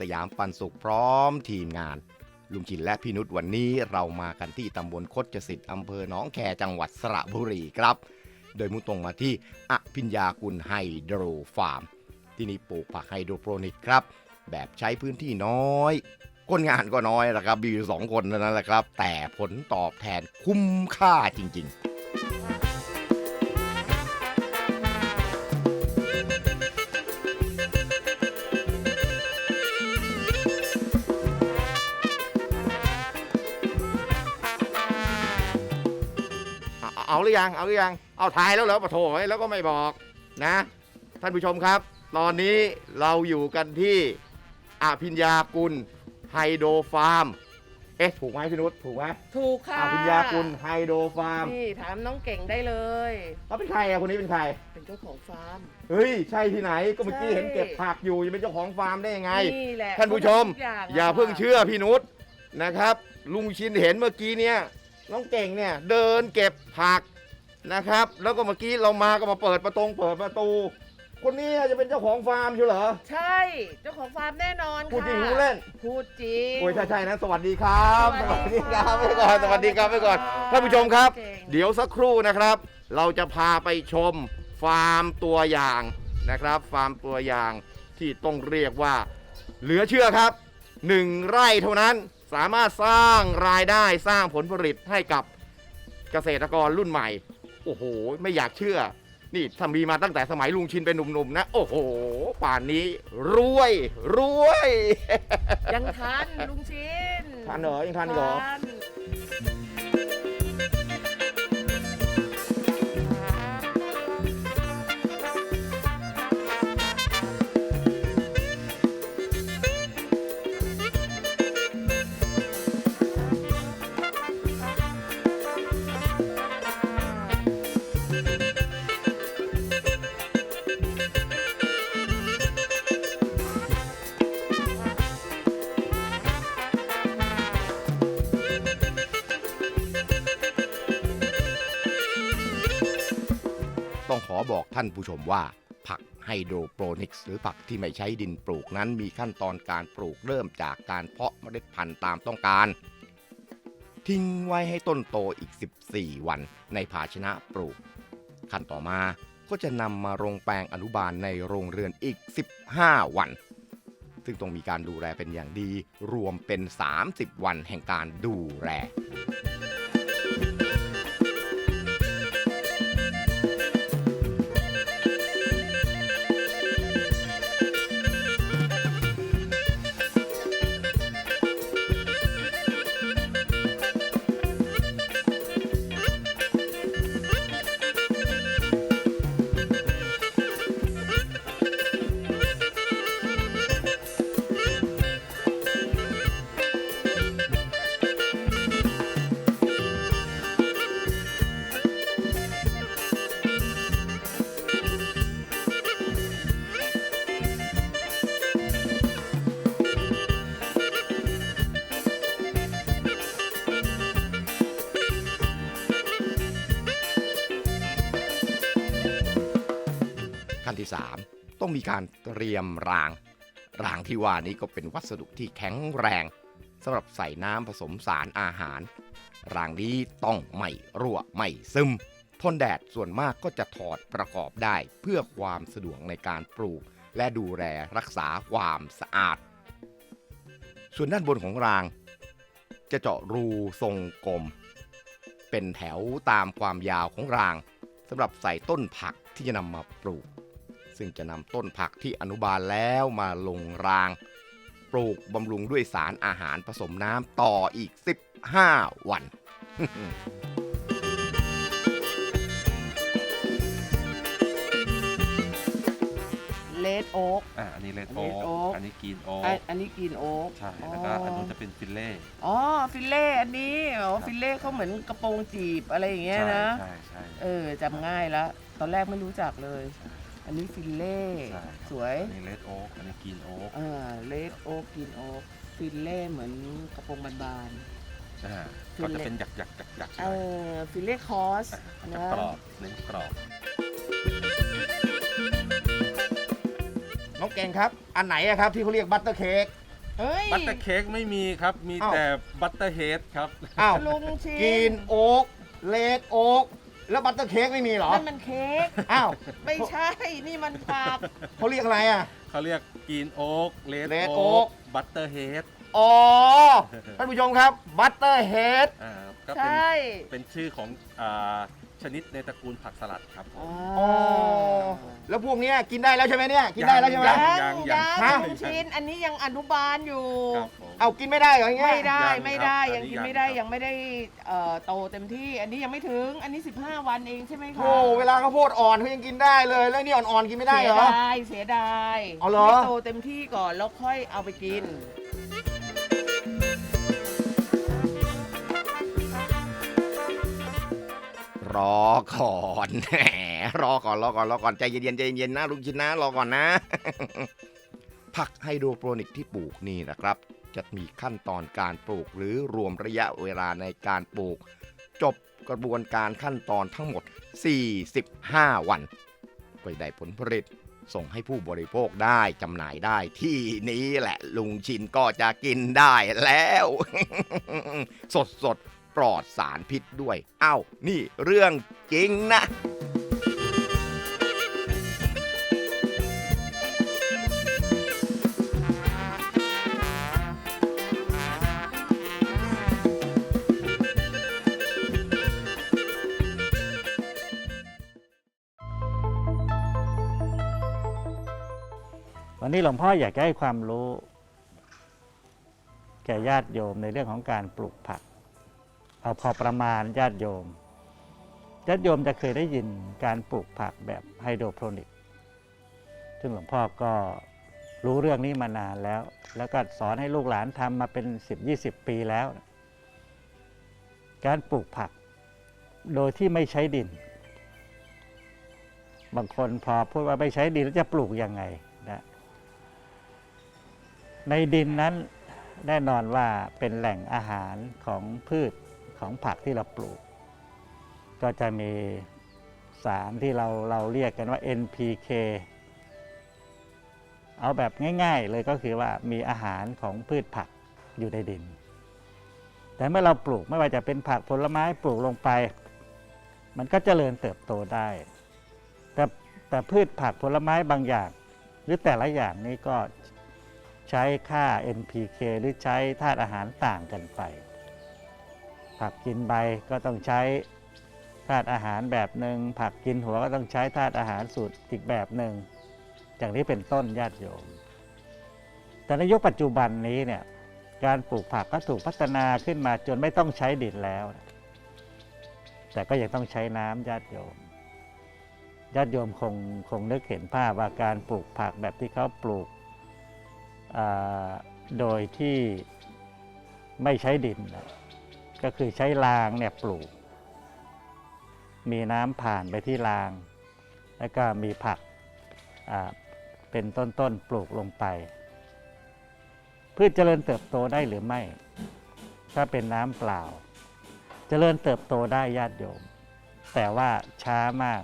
สยามปันสุขพร้อมทีมงาน ลุงชินและพี่นุชวันนี้เรามากันที่ตำบลคดจสิทธิ์อำเภอหนองแคจังหวัดสระบุรีครับ โดยมุ่งตรงมาที่อภิญญากุลไฮโดรฟาร์ม ที่นี่ปลูกผักไฮโดรโปรนิกครับ แบบใช้พื้นที่น้อย คนงานก็น้อยแหละครับมีอยู่สองคนเท่านั้นแหละครับ แต่ผลตอบแทนคุ้มค่าจริง ๆ รือยัง เอาหรือยัง เอาถ่ายแล้วเหรอปะโถเอ้ยแล้วก็ไม่บอกนะ ท่านผู้ชมครับ ตอนนี้เราอยู่กันที่อภิญญากุลไฮโดรฟาร์ม เอ๊ะ ถูกไหมพี่นุชถูกไหมถูกค่ะอภิญญากุลไฮโดรฟาร์มนี่ถามน้องเก่งได้เลยเขาเป็นใครอะคนนี้เป็นใคร เป็นเจ้าของฟาร์ม เฮ้ย ใช่ที่ไหน ก็เมื่อกี้ใช่เห็นเก็บผักอยู่จะเป็นเจ้าของฟาร์มได้ยังไง นี่แหละท่านผู้ชมทุกอย่างอย่าเพิ่งเชื่อพี่นุชนะครับ ลุงชินเห็นเมื่อกี้เนี่ยน้องเก่งเนี่ยเดินเก็บผัก นะครับ แล้วก็เมื่อกี้เรามาก็มาเปิดประตงเปิดประตู คนนี้จะเป็นเจ้าของฟาร์มอยู่เหรอ ใช่ เจ้าของฟาร์มแน่นอนพูดค่ะจริงรู้เล่น พูดจริงโอ้ยใช่ใช่นะ สวัสดีครับ สวัสดีครับค่ะไปก่อน สวัสดีครับไปก่อนสวัสดีค่ะท่านผู้ชมครับเก่งเดี๋ยวสักครู่นะครับ เราจะพาไปชมฟาร์มตัวอย่างนะครับ ฟาร์มตัวอย่างที่ต้องเรียกว่า เหลือเชื่อครับหนึ่งไร่เท่านั้นสามารถสร้างรายได้สร้างผลผลิตให้กับเกษตรกรรุ่นใหม่ โอ้โห ไม่อยากเชื่อ นี่ถ้ามีมาตั้งแต่สมัยลุงชินเป็นหนุ่มๆนะ โอ้โห ป่านนี้ รวย รวย ยังทันลุงชินทันเหรอยังทันอีกเหรอ ทัน ท่านผู้ชมว่า ผักไฮโดรโปรนิกส์หรือผักที่ไม่ใช้ดินปลูกนั้นมีขั้นตอนการปลูกเริ่มจากการเพาะเมล็ดพันธุ์ตามต้องการ ทิ้งไว้ให้ต้นโตอีก 14 วันในภาชนะปลูก ขั้นต่อมาก็จะนำมาลงแปลงอนุบาลในโรงเรือนอีก 15 วัน ซึ่งต้องมีการดูแลเป็นอย่างดี รวมเป็น 30 วันแห่งการดูแล ที่ 3 ต้องมีการเตรียมราง รางที่ว่านี้ก็เป็นวัสดุที่แข็งแรงสำหรับใส่น้ำผสมสารอาหาร รางนี้ต้องไม่รั่วไม่ซึม ทนแดดส่วนมากก็จะถอดประกอบได้เพื่อความสะดวกในการปลูก และดูแลรักษาความสะอาด ส่วนด้านบนของราง จะเจาะรูทรงกลม เป็นแถวตามความยาวของรางสำหรับใส่ต้นผักที่จะนำมาปลูก ซึ่งจะนำต้นผักที่อนุบาลแล้วมาลงราง ปลูกบำรุงด้วยสารอาหารผสมน้ำต่ออีก 15 วันเลดโอ๊กอ่าอันนี้เลดอันโอ๊นี้ก oak อันนี้กรีนโอ๊กอันนี้กินโอ๊กใช่ แล้วก็อันนู้นจะเป็นฟิลเล่ อ๋อฟิลเล่อันนี้อ๋อฟิลเล่เขาเหมือนกระโปรงจีบอะไรอย่างเงี้ยใช่นะ ใช่ใช่ เออจำง่ายแล้วตอนแรกไม่รู้จักเลย ใช่ อันนี้ฟิลเล่ใช่สวยอันนี้เลดโอ๊กอันนี้กรีนโอ๊กเออเลดโอ๊กกินโอ๊กฟิลเล่เหมือนกระโปรงบาน อ่าฟิลก็เล่จะเป็นหยักหยักหยักหยักๆเออฟิลเล่คอสจะนะกรอบเน้นกรอบ น้องเก่งครับ อันไหนอะครับที่เขาเรียกบัตเตอร์เค้ก เฮ้ยบัตเตอร์เค้กไม่มีครับ มีอ้าว แต่บัตเตอร์เฮดครับ อ้าวลุงชินกรีนโอ๊กเลดโอ๊ก แล้วบัตเตอร์เค้กไม่มีเหรอ นั่นมันเค้กอ้าว ไม่ใช่ นี่มันผักเขาเรียกอะไรอะ เขาเรียกกรีนโอ๊กเลด Red โอ๊ Oak กบัตเตอร์เฮดอ๋อ ท่านผู้ชมครับบัตเตอร์เฮดอ่าก็ใชเป็น่เป็นชื่อของอ่าชนิดในตระกูลผักสลัดครับผม อ๋อ แล้วพวกเนี้ยกินได้แล้วใช่ไหมเนี่ย กินได้แล้วใช่ไหม ยัยังยัยังฮะลุงชินอันนี้ยังอนุบาลอยู่ ครับผม เอากินไม่ได้เหรออย่างเงี้ยไม่ได้ยังไม่ได้ครับยังกินอันนี้ไม่ได้ยัง ยังไม่ได้เอ่อโตเต็มที่ อันนี้ยังไม่ถึงอันนี้ 15 วันเองใช่ไหมคะโอ้เวลาข้าวโพดอ่อนเขายังกินได้เลย แล้วนี่อ่อนๆกินไม่ได้เสีเหรอดายเสียดายเอาเหรอ ให้โตเต็มที่ก่อนแล้วค่อยเอาไปกิน รอก่อนแหมรอก่อนรอก่อนรอก่อนใจเย็นๆใจเย็นๆนะลุงชินนะรอก่อนนะ ผักไฮโดรโปรนิกที่ปลูกนี่นะครับ จะมีขั้นตอนการปลูกหรือรวมระยะเวลาในการปลูก จบกระบวนการขั้นตอนทั้งหมด 45 วันก็ได้ผลผลิตส่งให้ผู้บริโภคได้จำหน่ายได้ที่นี้แหละลุงชินก็จะกินได้แล้ว สดสดปลอดสารพิษด้วย เอ้า นี่เรื่องจริงนะ วันนี้หลวงพ่ออยากจะให้ความรู้ แก่ญาติโยมในเรื่องของการปลูกผัก เอาพอประมาณญาติโยม ญาติโยมจะเคยได้ยินการปลูกผักแบบไฮโดรโปรนิก ซึ่งหลวงพ่อก็รู้เรื่องนี้มานานแล้ว แล้วก็สอนให้ลูกหลานทำมาเป็น 10-20 ปีแล้ว การปลูกผักโดยที่ไม่ใช้ดิน บางคนพอพูดว่าไม่ใช้ดินแล้วจะปลูกยังไง ในดินนั้นแน่นอนว่าเป็นแหล่งอาหารของพืชของผักที่เราปลูก ก็จะมีสารที่เราเราเรียกกันว่า NPK เอาแบบง่าย ๆ เลยก็คือว่ามีอาหารของพืชผักอยู่ในดิน แต่เมื่อเราปลูกไม่ว่าจะเป็นผักผลไม้ปลูกลงไป มันก็เจริญเติบโตได้ แต่แต่พืชผักผลไม้บางอย่าง หรือแต่ละอย่างนี้ก็ ใช้ค่า NPK หรือใช้ธาตุอาหารต่างกันไป ผักกินใบก็ต้องใช้ธาตุอาหารแบบหนึ่งผักกินหัวก็ต้องใช้ธาตุอาหารสูตรอีกแบบหนึ่งอย่างนี้เป็นต้นญาติโยม แต่ในยุคปัจจุบันนี้เนี่ยการปลูกผักก็ถูกพัฒนาขึ้นมาจนไม่ต้องใช้ดินแล้ว แต่ก็ยังต้องใช้น้ำญาติโยม ญาติโยมคงคงนึกเห็นภาพว่าการปลูกผักแบบที่เขาปลูก โดยที่ไม่ใช้ดินนะก็คือใช้รางเนี่ยปลูก มีน้ำผ่านไปที่ราง แล้วก็มีผักเป็นต้นๆปลูกลงไป พืชเจริญเติบโตได้หรือไม่ ถ้าเป็นน้ำเปล่า เจริญเติบโตได้ญาติโยม แต่ว่าช้ามาก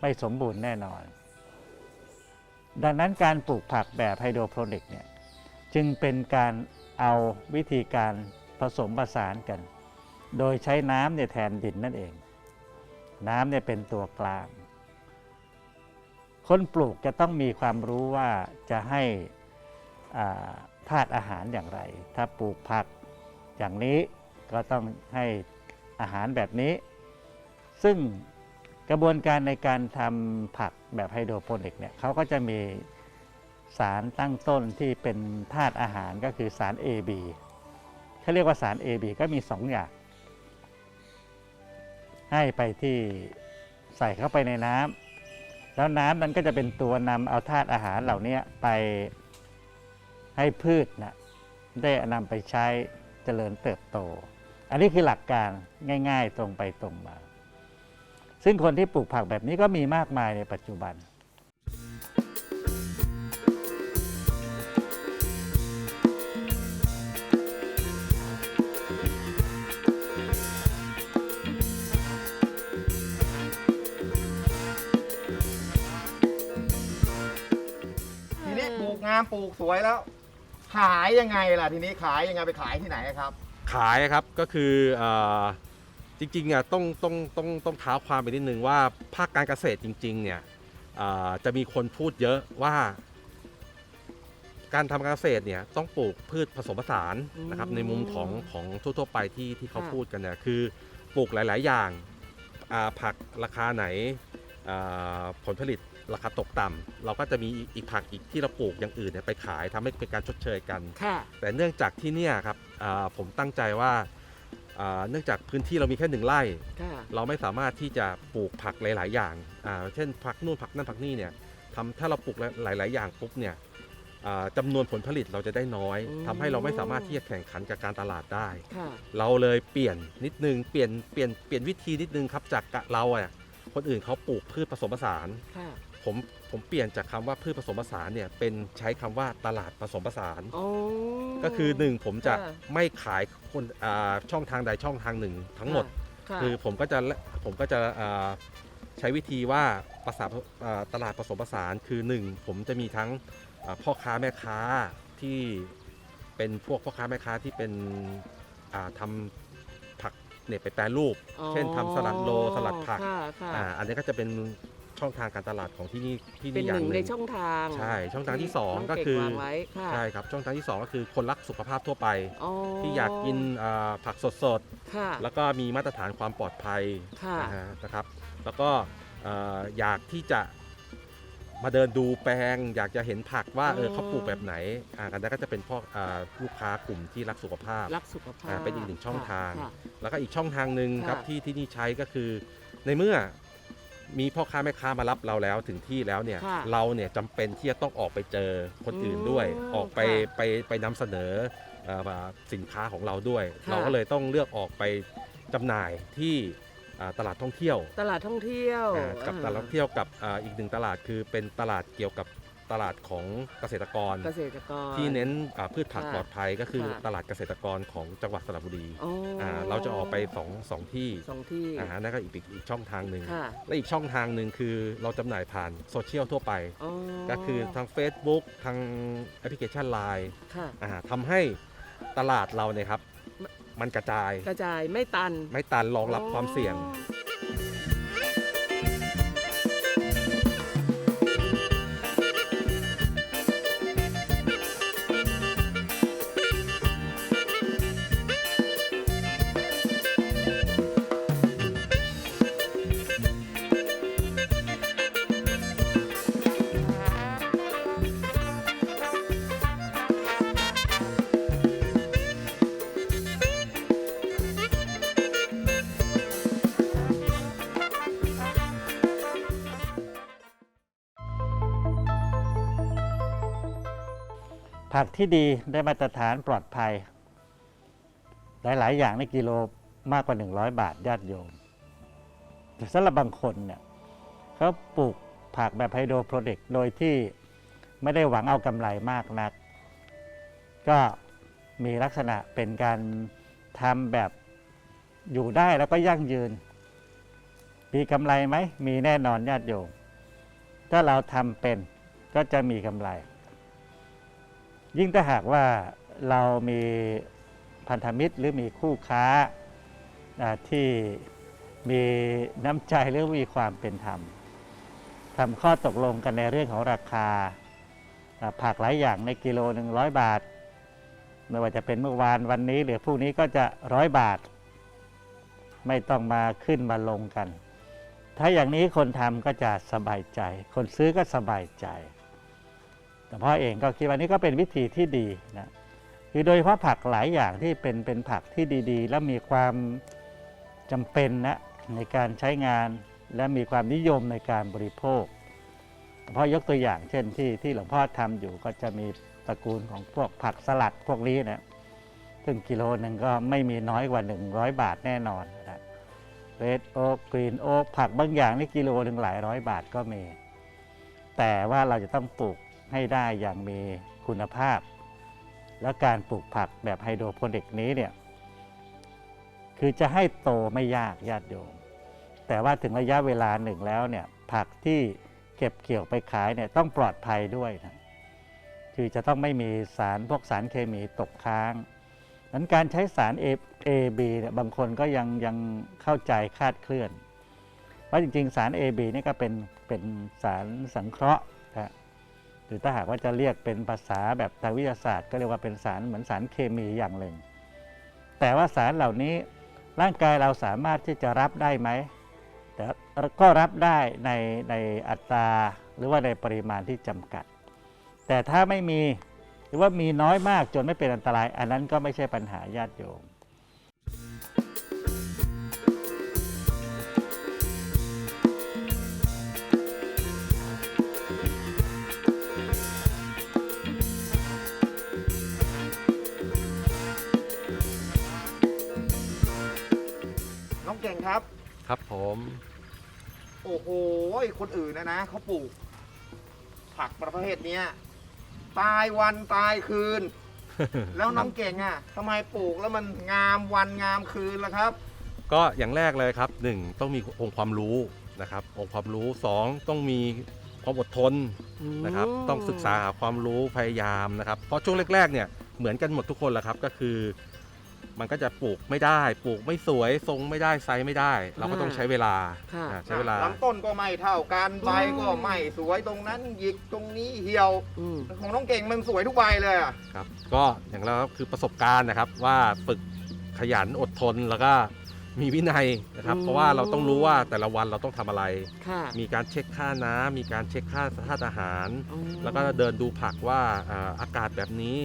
ไม่สมบูรณ์แน่นอน ดังนั้นการปลูกผักแบบไฮโดรโปรนิกเนี่ยจึงเป็นการเอาวิธีการผสมผสานกัน โดยใช้น้ำเนี่ยแทนดินนั่นเอง น้ำเนี่ยเป็นตัวกลาง คนปลูกจะต้องมีความรู้ว่าจะให้าธาตุอาหารอย่างไร ถ้าปลูกผักอย่างนี้ก็ต้องให้อาหารแบบนี้ ซึ่ง กระบวนการในการทำผักแบบไฮโดรโปนิกเนี่ยเขาก็จะมีสารตั้งต้นที่เป็นธาตุอาหารก็คือสาร AB เขาเรียกว่าสาร AB ก็มี 2 อย่าง ให้ไปที่ใส่เข้าไปในน้ำแล้วน้ำนั้นก็จะเป็นตัวนำเอาธาตุอาหารเหล่านี้ไปให้พืชนะได้นำไปใช้เจริญเติบโต อันนี้คือหลักการง่าย ๆ ตรงไปตรงมา ซึ่งคนที่ปลูกผักแบบนี้ก็มีมากมายในปัจจุบันามปลูกสวยแล้ว ขายยังไงล่ะทีนี้ขายยังไงไปขายที่ไหนครับ ขายครับก็คือเอ่อ จริงๆอะต้องต้องต้องต้องเท้าความไปนิดนึงว่าภาคการเกษตรจริง ๆ เนี่ยเอ่อจะมีคนพูดเยอะว่า การทำการเกษตรเนี่ยต้องปลูกพืชผสมผสานนะครับอืมในมุมของของทั่วๆไปที่ที่เขาค่ะพูดกันเนี่ยคือปลูกหลาย ๆ อย่างอ่าผักราคาไหนอ่าผลผลิตราคาตกต่ำเราก็จะมีอีกผักอีกที่เราปลูกอย่างอื่นเนี่ยไปขายทำให้เป็นการชดเชยกันค่ะแต่เนื่องจากที่เนี่ยครับอ่าผมตั้งใจว่าอ่า เนื่องจากพื้นที่เรามีแค่หนึ่งไร่ค่ะเราไม่สามารถที่จะปลูกผักหลาย ๆ อย่างอ่าเช่นผักนู่นผักนั่นผักนี่เนี่ยทำถ้าเราปลูกหลาย ๆ อย่างปุ๊บเนี่ยอ่าจำนวนผลผลิตเราจะได้น้อยอืมทำให้เราไม่สามารถที่จะแข่งขันกับการตลาดได้ค่ะเราเลยเปลี่ยนนิดนึงเปลี่ยนเปลี่ยนเปลี่ยนวิธีนิดนึงครับจากเราอะคนอื่นเขาปลูกพืชผสมผสานค่ะ ผมผมเปลี่ยนจากคำว่าพืชผสมผสานเนี่ยเป็นใช้คำว่าตลาดผสมผสาน โอ้ ก็คือหนึ่งผมจะค่ะ ไม่ขายคนอ่าช่องทางใดช่องทางหนึ่งทั้งหมด ค่ะ คือผมก็จะผมก็จะอ่าใช้วิธีว่าภาษาอ่าตลาดผสมผสานคือหนึ่งผมจะมีทั้งอ่าพ่อค้าแม่ค้าที่เป็นพวกพ่อค้าแม่ค้าที่เป็นอ่าทำผักเนี่ยไปแปรรูป อ๋อเช่นทำสลัดโลสลัดผักค่ะค่ะ อ่าอันนี้ก็จะเป็น ช่องทางการตลาดของที่นี่ที่เป็นนี่อหย่างนึ่งหในนึ่งช่องทางใช่ช่องทางที่สองน้ก็เคือวางไว้ค่ะใช่ครับช่องทางที่สองก็คือคนรักสุขภาพทั่วไป อ๋อที่อยากกินอ่าผักสดค่ะ ๆ แล้วก็มีมาตรฐานความปลอดภัยค่ะ นะฮะนะครับ แล้วก็เอ่ออยากที่จะมาเดินดูแปลง อยากจะเห็นผักว่าเอออ๋อเขาปลูกแบบไหนอ่ากันนั้นก็จะเป็นพวกอ่าลูกค้ากลุ่มที่รักสุขภาพ รักสุขภาพอ่าเป็นอีกหนึ่งช่องทาง ค่ะ แล้วก็อีกช่องทางหนึ่งครับค่ะ ที่ที่นี่ใช้ก็คือในเมื่อ มีพ่อค้าแม่ค้ามารับเราแล้วถึงที่แล้วเนี่ยค่ะเราเนี่ยจำเป็นที่จะต้องออกไปเจอคนอื่นด้วย อืมออกไปค่ะไปไปนำเสนอเอ่อสินค้าของเราด้วย ค่ะ เราก็เลยต้องเลือกออกไปจำหน่ายที่อ่าตลาดท่องเที่ยวตลาดท่องเที่ยวอ่ากับอ่ตลาดท่องเที่ยวกับอ่าอีกหนึ่งตลาดคือเป็นตลาดเกี่ยวกับ ตลาดของเกษตรกร เกษตรกร ที่เน้นอ่าพืชผักค่ะปลอดภัยก็คือค่ะตลาดเกษตรกรของจังหวัดสระบุรีอ๋อออ่าเราจะออกไปสองสองที่สองที่ อ่านั่นก็อีกอีกอีกช่องทางหนึ่งค่ะ และอีกช่องทางหนึ่งคือเราจำหน่ายผ่านโซเชียลทั่วไป อ๋อก็คือทาง Facebook ทางแอปพลิเคชัน Line ค่ะ อ่าทำให้ตลาดเราเนี่ยครับ มันกระจายกระจายไม่ตัน ไม่ตันรองรับความเสี่ยง ผักที่ดีได้มาตรฐานปลอดภัย หลาย ๆ อย่างในกิโลมากกว่า 100 บาทญาติโยมแต่สำหรับบางคนเนี่ยเขาปลูกผักแบบไฮโดรโปรเดกโดยที่ไม่ได้หวังเอากำไรมากนัก ก็มีลักษณะเป็นการทำแบบอยู่ได้แล้วก็ยั่งยืน มีกำไรไหม มีแน่นอนญาติโยม ถ้าเราทำเป็นก็จะมีกำไร ยิ่งถ้าหากว่าเรามีพันธมิตรหรือมีคู่ค้าที่มีน้ำใจหรือมีความเป็นธรรมทำข้อตกลงกันในเรื่องของราคาผักหลายอย่างในกิโลหนึ่งร้อยบาทไม่ว่าจะเป็นเมื่อวานวันนี้หรือพรุ่งนี้ก็จะร้อยบาท ไม่ต้องมาขึ้นมาลงกัน ถ้าอย่างนี้คนทำก็จะสบายใจ คนซื้อก็สบายใจ แต่พ่อเองก็คิดว่านี่ก็เป็นวิธีที่ดีนะคือโดยเฉพาะผักหลายอย่างที่เป็นเป็นผักที่ดีๆ และมีความจำเป็นนะในการใช้งานและมีความนิยมในการบริโภคเพราะยกตัวอย่าง เช่นที่ที่หลวงพ่อทำอยู่ก็จะมีตระกูลของพวกผักสลัดพวกนี้นะซึ่งกิโลหนึ่งก็ไม่มีน้อยกว่า 100 บาทแน่นอนนะเรดโอ๊กกรีนโอ๊กผักบางอย่างนี่กิโลหนึ่งหลายร้อยบาทก็มี แต่ว่าเราจะต้องปลูก ให้ได้อย่างมีคุณภาพ และการปลูกผักแบบไฮโดรโปนิกนี้เนี่ยคือจะให้โตไม่ยากญาติโยม แต่ว่าถึงระยะเวลาหนึ่งแล้วเนี่ยผักที่เก็บเกี่ยวไปขายเนี่ยต้องปลอดภัยด้วยนะคือจะต้องไม่มีสารพวกสารเคมีตกค้างนั้นการใช้สาร A A B เนี่ยบางคนก็ยังยังเข้าใจคาดเคลื่อน ว่าจริงๆ สาร A B นี่ก็เป็นเป็นสารสังเคราะห์ หรือถ้าหากว่าจะเรียกเป็นภาษาแบบทางวิทยาศาสตร์ ก็เรียกว่าเป็นสารเหมือนสารเคมีอย่างหนึ่ง แต่ว่าสารเหล่านี้ร่างกายเราสามารถที่จะรับได้ไหมแต่ก็รับได้ในในอัตราหรือว่าในปริมาณที่จำกัด แต่ถ้าไม่มีหรือว่ามีน้อยมากจนไม่เป็นอันตราย อันนั้นก็ไม่ใช่ปัญหาญาติโยม ครับ ครับผม โอ้โหคนอื่นนะนะเขาปลูก ผักประเภทเนี้ยตายวันตายคืน แล้วน้องเก่งอะทำไมปลูกแล้วมันงามวันงามคืนล่ะครับ ก็อย่างแรกเลยครับหนึ่งต้องมีองค์ความรู้นะครับ องค์ความรู้สองต้องมีความอดทนนะครับ ต้องศึกษาหาความรู้พยายามนะครับ เพราะช่วงแรกๆเนี่ยเหมือนกันหมดทุกคนแหละครับ ก็คือ มันก็จะปลูกไม่ได้ ปลูกไม่สวยทรงไม่ได้ไซส์ไม่ได้ เราก็ต้องใช้เวลาค่ะ อ่าใช้เวลา ลำต้นก็ไม่เท่ากันใบก็อืมไม่สวยตรงนั้นหยิกตรงนี้เหี่ยว อืม ของน้องเก่งมันสวยทุกใบเลยอะครับก็อย่างเราคือประสบการณ์นะครับว่าฝึกขยันอดทนแล้วก็มีวินัยนะครับ อืม เพราะว่าเราต้องรู้ว่าแต่ละวันเราต้องทำอะไร ค่ะมีการเช็คค่าน้ำมีการเช็คค่าธาตุอาหารอืมแล้วก็เดินดูผักว่าอ่าอากาศแบบนี้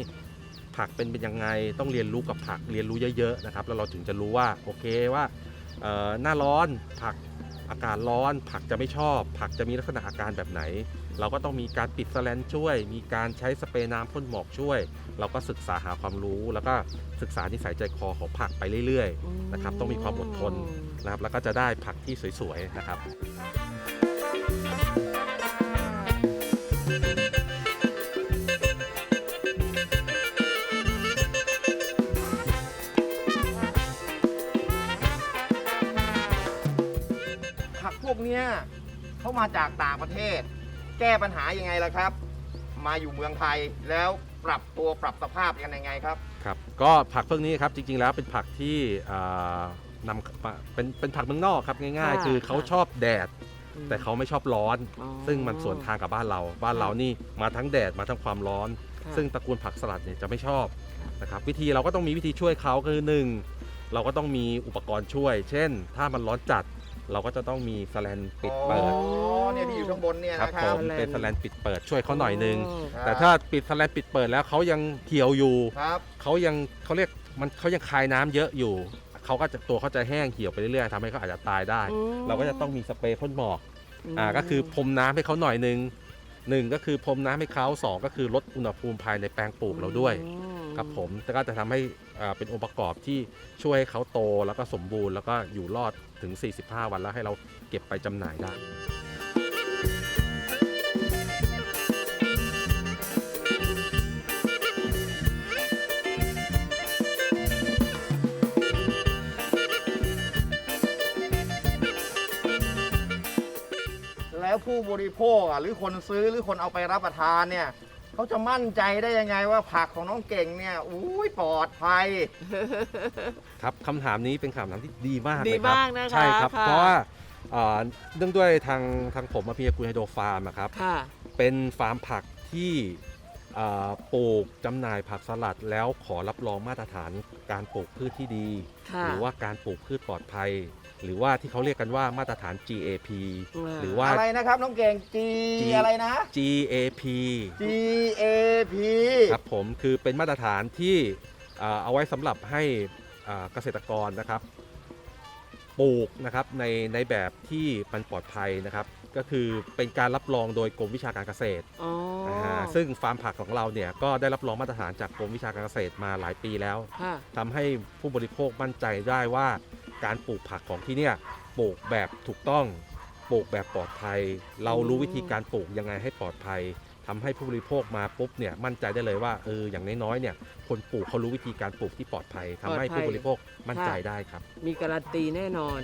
ผักเป็นเป็นยังไงต้องเรียนรู้กับผักเรียนรู้เยอะๆนะครับแล้วเราถึงจะรู้ว่าโอเคว่าหน้าร้อนผักอากาศร้อน ผักจะไม่ชอบ ผักจะมีลักษณะอาการแบบไหน เราก็ต้องมีการปิดสแลนช่วย มีการใช้สเปรย์น้ำพ่นหมอกช่วย เราก็ศึกษาหาความรู้ แล้วก็ศึกษานิสัยใจคอของผักไปเรื่อยๆนะครับต้องมีความอดทนนะครับแล้วก็จะได้ผักที่สวยๆนะครับ เนี้ยเขามาจากต่างประเทศ แก้ปัญหายังไงล่ะครับ มาอยู่เมืองไทยแล้วปรับตัวปรับสภาพกันยังไงครับ ครับก็ผักพวกนี้ครับจริงๆแล้วเป็นผักที่อ่านำมาเป็นเป็นผักเมืองนอกครับง่าย ค่ะๆ คือเขาค่ะ ชอบแดดอืมแต่เขาไม่ชอบร้อน อ๋อซึ่งมันสวนทางกับบ้านเรา บ้านเรานี่มาทั้งแดดมาทั้งความร้อน ค่ะซึ่งตระกูลผักสลัดเนี่ยจะไม่ชอบค่ะนะครับวิธีเราก็ต้องมีวิธีช่วยเขาคือหนึ่งเราก็ต้องมีอุปกรณ์ช่วย เช่น ถ้ามันร้อนจัด เราก็จะต้องมีสแลนปิดเปิดอ๋อเนี่ยที่อยู่ข้างบนเนี่ยครับนะคผรับ มเป็นสแลนปิดเปิดช่วยเขาหน่อยนึง ครับ แต่ถ้าปิดสแลนปิดเปิดแล้วเขายังเขียวอยู่ครับเขายังเขาเรียกมันเขายังคายน้ำเยอะอยู่เขาก็จะตัวเขาจะแห้งเหี่ยวไปเรื่อยๆทำให้เขาอาจจะตายได้ อืมเราก็จะต้องมีสเปรย์พ่นหมอกมอ่าก็คือพรมน้ำให้เขาหน่อยหนึ่ง หนึ่งก็คือพรมน้ำให้เขาสองก็คือลดอุณหภูมิภายในแปลงปลูกเราด้วยอืครับผมแต่ก็จะทำให้อ่าเป็นองค์ประกอบที่ช่วยให้เขาโตแล้วก็สมบูรณ์แล้วก็อยู่รอดถึง 45 วันแล้วให้เราเก็บไปจำหน่ายได้ แล้วผู้บริโภคอะหรือคนซื้อหรือคนเอาไปรับประทานเนี่ยเขาจะมั่นใจได้ยังไงว่าผักของน้องเก่งเนี่ยอุ้ยปลอดภัย ครับคำถามนี้เป็นคำถามที่ดีมากดีเลยครับมากนะคะใช่ครับ ค่ะ เพราะว่าอ่าเนื่องด้วยทางทางผมมาพียกุลไฮโดรฟาร์มอะครับ ค่ะ เป็นฟาร์มผักที่อ่าปลูกจำหน่ายผักสลัดแล้วขอรับรองมาตรฐานการปลูกพืชที่ดี ค่ะ หรือว่าการปลูกพืชปลอดภัย หรือว่าที่เขาเรียกกันว่ามาตรฐาน GAP อ่าหรือว่า อะไรนะครับน้องเก่ง G G อะไรนะ GAP G A P ครับผมคือเป็นมาตรฐานที่อ่าเอาไว้สำหรับให้อ่าเกษตรกรนะครับ ปลูกนะครับในในแบบที่มันปลอดภัยนะครับ ก็คือเป็นการรับรองโดยกรมวิชาการเกษตรอ๋อนะฮะซึ่งฟาร์มผักของเราเนี่ยก็ได้รับรองมาตรฐานจากกรมวิชาการเกษตรมาหลายปีแล้ว ค่ะทำให้ผู้บริโภคมั่นใจได้ว่า การปลูกผักของที่เนี่ยปลูกแบบถูกต้องปลูกแบบปลอดภัย เรารู้วิธีการปลูกยังไงให้ปลอดภัยทำให้ผู้บริโภคมาปุ๊บเนี่ยมั่นใจได้เลยว่าเอออย่างน้อยๆเนี่ยคนปลูกเขารู้วิธีการปลูกที่ปลอดภัยทำให้ผู้บริโภคมั่นใจได้ครับ มีการันตีแน่นอน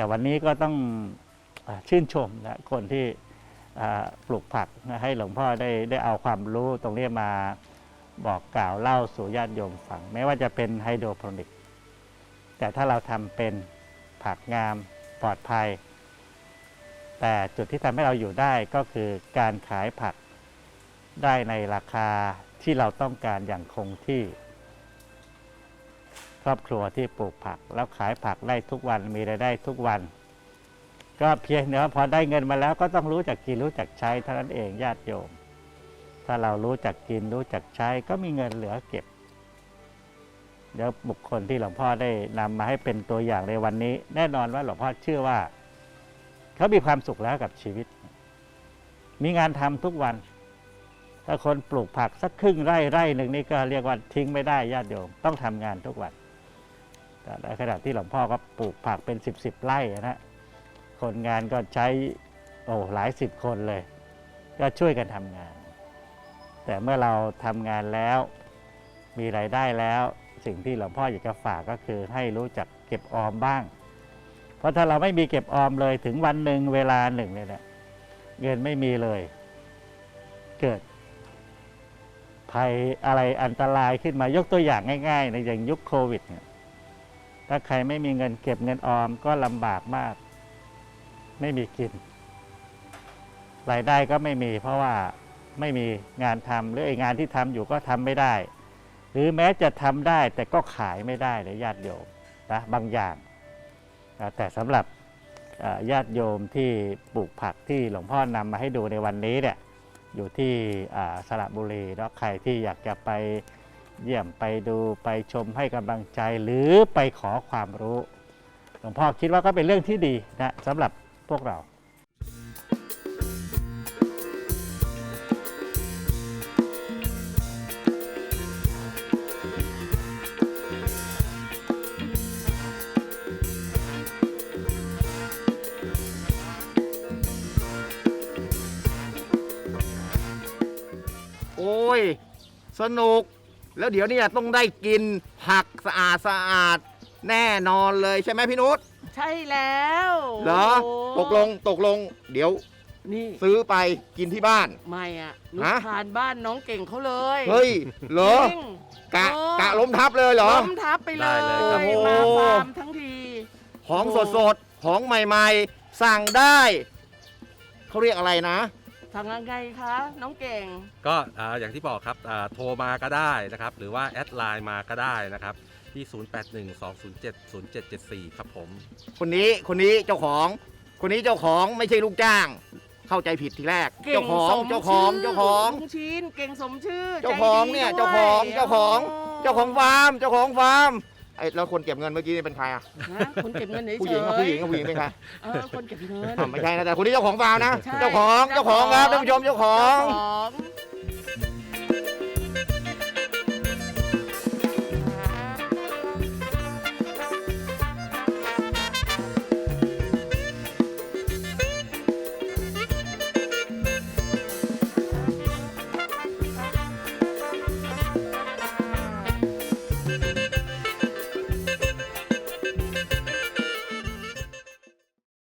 แต่วันนี้ก็ต้องอชื่นชมนะคนที่ปลูกผักให้หลวงพ่อได้ได้เอาความรู้ตรงนี้มาบอกกล่าวเล่าสู่ญาติโยมฟังแม้ว่าจะเป็นไฮโดรโปรนิก แต่ถ้าเราทำเป็นผักงามปลอดภัย แต่จุดที่ทำให้เราอยู่ได้ก็คือการขายผักได้ในราคาที่เราต้องการอย่างคงที่ ครอบครัวที่ปลูกผัก แล้วขายผักได้ทุกวันมีรายได้ทุกวัน ก็เพียงแต่ว่าพอได้เงินมาแล้วก็ต้องรู้จักกินรู้จักใช้เท่านั้นเองญาติโยม ถ้าเรารู้จักกินรู้จักใช้ก็มีเงินเหลือเก็บเดี๋ยวบุคคลที่หลวงพ่อได้นำมาให้เป็นตัวอย่างในวันนี้ แน่นอนว่าหลวงพ่อเชื่อว่า เขามีความสุขแล้วกับชีวิต มีงานทำทุกวัน ถ้าคนปลูกผักสักครึ่งไร่ไร่หนึ่งนี่ก็เรียกว่าทิ้งไม่ได้ญาติโยม ต้องทำงานทุกวัน ขณะที่หลวงพ่อก็ปลูกผักเป็นสิบสไร่นะฮะคนงานก็ใช้โอ้หลายสิบคนเลย ก็ช่วยกันทำงาน แต่เมื่อเราทำงานแล้วมีรายได้แล้วสิ่งที่หลวงพ่ออยากจะฝากก็คือให้รู้จักเก็บออมบ้าง เพราะถ้าเราไม่มีเก็บออมเลยถึงวันหนึ่งเวลาหนึ่งเนี่ยนะเงินไม่มีเลย เกิด ภัยอะไรอันตรายขึ้นมายกตัวอย่างง่ายๆ ในอย่างยุคโควิดเนี่ย ถ้าใครไม่มีเงินเก็บเงินออมก็ลำบากมาก ไม่มีกิน รายได้ก็ไม่มี เพราะว่าไม่มีงานทำหรือไอ้งานที่ทำอยู่ก็ทำไม่ได้ หรือแม้จะทำได้แต่ก็ขายไม่ได้เลยญาติโยมนะบางอย่าง แต่สำหรับญาติโยมที่ปลูกผักที่หลวงพ่อนำมาให้ดูในวันนี้เนี่ยอยู่ที่สระบุรีแล้วใครที่อยากจะไป เยี่ยมไปดูไปชมให้กำลังใจหรือไปขอความรู้หลวงพ่อคิดว่าก็เป็นเรื่องที่ดีนะสำหรับพวกเราโอ้ย สนุก แล้วเดี๋ยวเนี่ยต้องได้กินผักสะอาดสะอาดแน่นอนเลยใช่ไหมพี่นุชใช่แล้วเหรอโอ้ตกลงตกลง เดี๋ยวนี่ซื้อไปกินที่บ้าน ไม่อะหนุฮะ ทานบ้านน้องเก่งเขาเลยเฮ้ยเหรอจงกะเออกะล้มทับเลยเหรอ ล้มทับไปเลได้ยเลยครับ มาโอ้ ฟาร์มทั้งที ของโอ้สดสดๆของใหม่ ๆ สั่งได้ เขาเรียกอะไรนะ ทางยังไงคะ น้องเก่ง ก็อ่าอย่างที่บอกครับอ่าโทรมาก็ได้นะครับ หรือว่าแอดไลน์มาก็ได้นะครับ ที่ 0812070774 ครับผม คนนี้คนนี้เจ้าของ คนนี้เจ้าของไม่ใช่ลูกจ้าง เข้าใจผิดทีแรก เก่เจ้างของสมเจ้าของชื่เจ้าของ ลุงชินเก่งสมชื่อเจ้าของใจดีเนี่ยด้วเจ้าของเจ้าของโเจ้าของฟาร์มเจ้าของฟาร์ม ไอ้แล้วคนเก็บเงินเมื่อกี้นี่เป็นใครอะฮะคนเก็บเงินเฉยๆผู้หญิงอะผู้หญิงอะผู้หญิงเป็นใครเออคนเก็บเงิน อะไม่ใช่นะแต่คนนี้เจ้าของฟาร์มนะ ใช่เจ้าของเจ้าของครับท่านผู้ชมเจ้าของ เจ้าของ